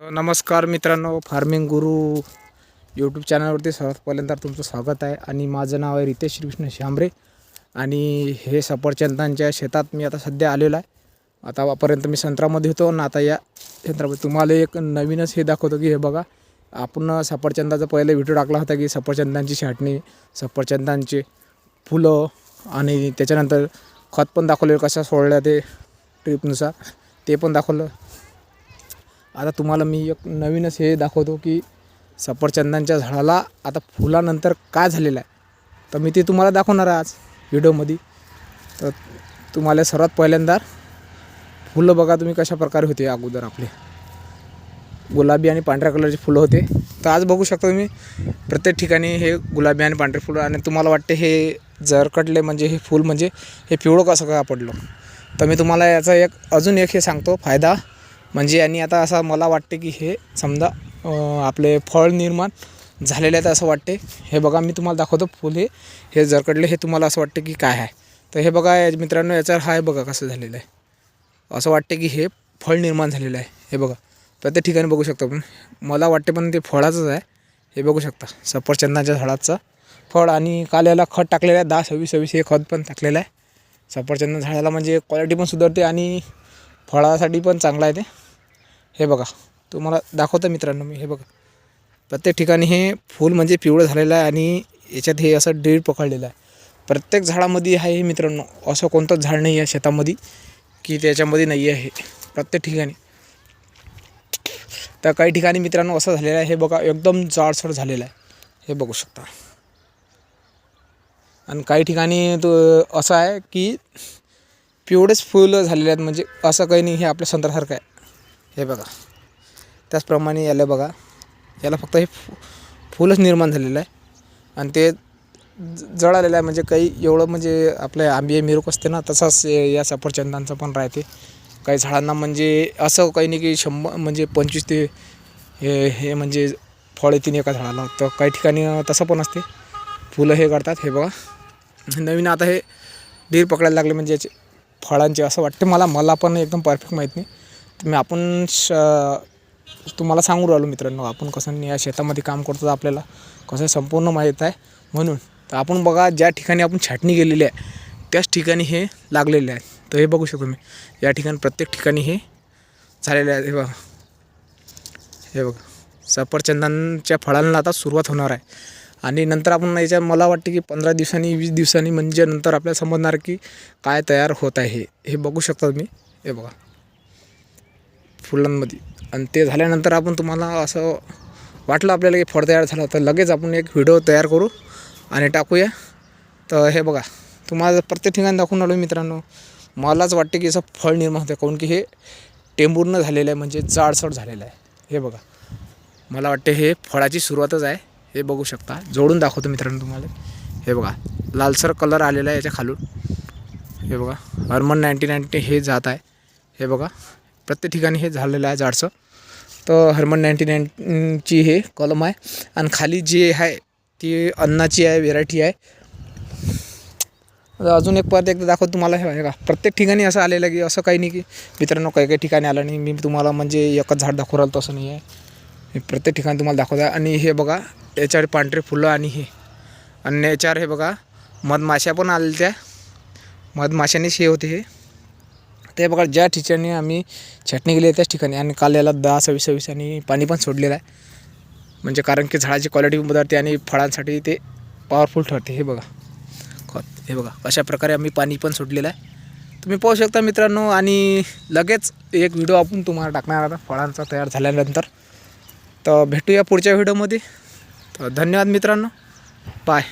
नमस्कार मित्रांनो फार्मिंग गुरु यूट्यूब चॅनलवरती सर्वात पहिल्यांदा तुमचं स्वागत आहे आणि माझं नाव आहे रितेश श्रीकृष्ण शांबरे आणि हे सफरचंदांच्या शेतात मी आता सध्या आलेलो आहे. आतापर्यंत मी संत्रामध्ये होतो आणि आता या संत्रामध्ये तुम्हाला एक नवीनच हे दाखवतो की हे बघा आपण सफरचंदाचा पहिले व्हिडिओ टाकला होता की सफरचंदांची छाटणी सफरचंदांचे फुलं आणि त्याच्यानंतर खत पण दाखवले कसं सोडलं ते ट्रिपनुसार ते पण दाखवलं. आता तुम्हाला मी एक नवीनच हे दाखवतो की सफरचंदांच्या झाडाला आता फुलानंतर काय झालेलं आहे. तर मी ते तुम्हाला दाखवणार आहे आज व्हिडिओमध्ये. तर तुम्हाला सर्वात पहिल्यांदा फुलं बघा तुम्ही कशा प्रकारे होते अगोदर आपले. गुलाबी आणि पांढऱ्या कलरचे फुलं होते. तर आज बघू शकता तुम्ही प्रत्येक ठिकाणी हे गुलाबी आणि पांढरे फुलं आणि तुम्हाला वाटते हे जरकटले म्हणजे हे फूल म्हणजे हे पिवळं कसं का पडलं तर मी तुम्हाला याचा एक अजून एक हे सांगतो फायदा. म्हणजे आणि आता असं मला वाटते की हे समजा आपले फळ निर्माण झालेले आहेत असं वाटते. हे बघा मी तुम्हाला दाखवतो फुल. हे हे जरकडले हे तुम्हाला असं वाटते की काय आहे. तर हे बघा या मित्रांनो याच्यावर हा हे बघा कसं झालेलं आहे. असं वाटते की हे फळ निर्माण झालेलं आहे. हे बघा प्रत्येक ठिकाणी बघू शकतो पण मला वाटते पण ते फळाचंच आहे. हे बघू शकता सफरचंदाच्या झाडाचं फळ आणि काल याला खत टाकलेलं आहे. दहा सव्वीस सव्वीस हे खत पण टाकलेलं आहे. सफरचंद झाडाला म्हणजे क्वालिटी पण सुधारते आणि फळासाठी पण चांगलं आहे ते. हे बघा तुम्हाला दाखवतो मित्रांनो मी हे बघा. प्रत्येक ठिकाणी हे फूल म्हणजे पिवळं झालेलं आहे आणि याच्यात हे असं डीड पकडलेलं आहे. प्रत्येक झाडामध्ये आहे हे मित्रांनो असं कोणतंच झाड नाही आहे शेतामध्ये की त्याच्यामध्ये नाही आहे प्रत्येक ठिकाणी. तर काही ठिकाणी मित्रांनो असं झालेलं आहे हे बघा एकदम जाडसर झालेलं आहे. हे बघू शकता. आणि काही ठिकाणी तो असं आहे की पिवळेच फुलं झालेले आहेत. म्हणजे असं काही नाही हे आपल्या संत्र्यासारखं आहे. हे बघा. त्याचप्रमाणे याला बघा. याला फक्त हे फु फुलच निर्माण झालेलं आहे. आणि ते जळालेलं आहे. म्हणजे काही एवढं म्हणजे आपल्या आंबे मिरूक असते ना तसाच या सफरचंदांचं पण राहते. काही झाडांना म्हणजे असं काही नाही की शंभर म्हणजे पंचवीस ते हे हे म्हणजे फळ येतील एका झाडाला. तर काही ठिकाणी तसं पण असते. फुलं हे करतात. हे बघा. नवीन आता हे डीर पकडायला लागले. म्हणजे याचे फळांचे असं वाटते. मला मला पण एकदम परफेक्ट माहीत नाही. तर मी आपण श तुम्हाला सांगू राहिलो मित्रांनो आपण कसं या शेतामध्ये काम करतो आपल्याला कसं संपूर्ण माहीत आहे. म्हणून तर आपण बघा ज्या ठिकाणी आपण छाटणी केलेली आहे त्याच ठिकाणी हे लागलेले आहे. तर हे बघू शकतो मी. या ठिकाणी प्रत्येक ठिकाणी हे झालेले आहे. हे बघा. हे बघा. सफरचंदांच्या फळांना आता सुरुवात होणार आहे. आणि नंतर आपण याच्या मला वाटते की पंधरा दिवसांनी वीस दिवसांनी म्हणजे नंतर आपल्याला समजणार की काय तयार होत आहे हे. हे बघू शकता तुम्ही. हे बघा. फुलांमध्ये. आणि ते झाल्यानंतर आपण तुम्हाला असं वाटलं आपल्याला की फळ तयार झालं तर लगेच आपण एक व्हिडिओ तयार करू आणि टाकूया. तर हे बघा. तुम्हाला प्रत्येक ठिकाणी दाखवून आलो मित्रांनो मलाच वाटते की असं फळ निर्माण होतं काऊन की हे टेंबूर्ण झालेलं आहे म्हणजे जाडसड झालेलं आहे. हे बघा. मला वाटते हे फळाची सुरुवातच आहे. हे बघू शकता. जोडून दाखवतो मित्रांनो तुम्हाला. हे बघा लालसर कलर आलेला आहे याच्या खालून. हे बघा हरमन नाईन्टी नाईन्टी हे जात आहे. हे बघा प्रत्येक ठिकाणी हे झालेलं आहे जाडसं. तर हरमन नाईन्टी नाईनची हे कलम आहे. आणि खाली जी आहे ती अन्नाची आहे व्हेरायटी आहे. अजून एक परत एकदा दाखवतो तुम्हाला. हे बघा प्रत्येक ठिकाणी असं आलेलं आहे की असं काही नाही की मित्रांनो काही काही ठिकाणी आलं नाही. मी तुम्हाला म्हणजे एकच झाड दाखवलं तसं नाही आहे. प्रत्येक ठिकाणी तुम्हाला दाखवत आहे आणि हे बघा याच्यावर पांढरे फुलं आणि हे. आणि याच्यावर हे बघा मधमाशा पण आलेल्या. त्या मधमाशानेच हे होते हे. ते बघा ज्या ठिकाणी आम्ही छटणी केली आहे त्याच ठिकाणी. आणि काल याला दहा सव्वीस सव्वीस आणि पाणी पण सोडलेलं आहे. म्हणजे कारण की झाडाची क्वालिटी पण बदलते आणि फळांसाठी ते पॉवरफुल ठरते हे बघा. खत हे बघा अशा प्रकारे आम्ही पाणी पण सोडलेलं आहे. तुम्ही पाहू शकता मित्रांनो आणि लगेच एक व्हिडिओ आपण तुम्हाला टाकणार आता फळांचा तयार झाल्यानंतर. तर भेटूया पुढच्या व्हिडिओमध्ये धन्यवाद मित्रांनो. बाय.